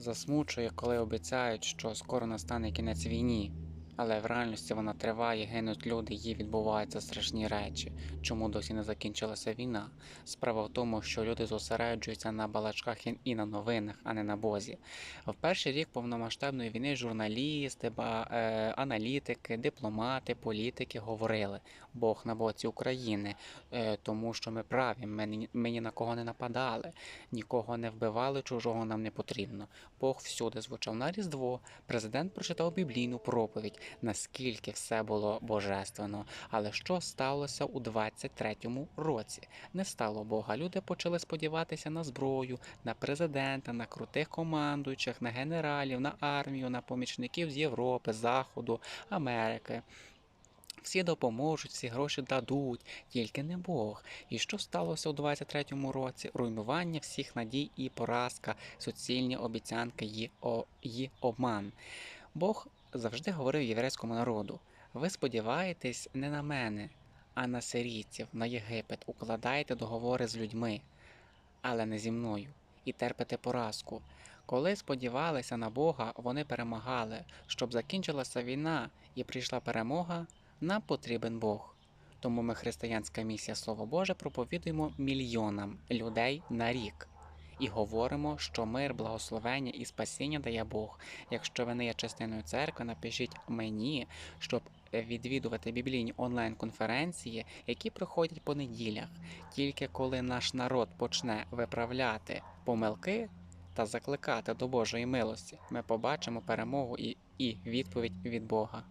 Засмучує, коли обіцяють, що скоро настане кінець війні. Але в реальності вона триває, гинуть люди, їй відбуваються страшні речі. Чому досі не закінчилася війна? Справа в тому, що люди зосереджуються на балачках і- і на новинах, а не на Бозі. В перший рік повномасштабної війни журналісти, е, аналітики, дипломати, політики говорили: Бог на боці України, е, тому що ми праві, ми ні на кого не нападали, нікого не вбивали, чужого нам не потрібно. Бог всюди звучав на Різдво. Президент прочитав біблійну проповідь, наскільки все було божественно. Але що сталося у 23-му році? Не стало Бога. Люди почали сподіватися на зброю, на президента, на крутих командуючих, на генералів, на армію, на помічників з Європи, Заходу, Америки. Всі допоможуть, всі гроші дадуть, тільки не Бог. І що сталося у 23-му році? Руйнування всіх надій і поразка, суцільні обіцянки і, обман. Бог завжди говорив єврейському народу: ви сподіваєтесь не на мене, а на сирійців, на Єгипет, укладаєте договори з людьми, але не зі мною, і терпите поразку. Коли сподівалися на Бога, вони перемагали. Щоб закінчилася війна і прийшла перемога, нам потрібен Бог. Тому ми, християнська місія Слово Боже, проповідуємо мільйонам людей на рік і говоримо, що мир, благословення і спасіння дає Бог. Якщо ви не є частиною церкви, напишіть мені, щоб відвідувати біблійні онлайн-конференції, які проходять по неділях. Тільки коли наш народ почне виправляти помилки та закликати до Божої милості, ми побачимо перемогу і, і відповідь від Бога.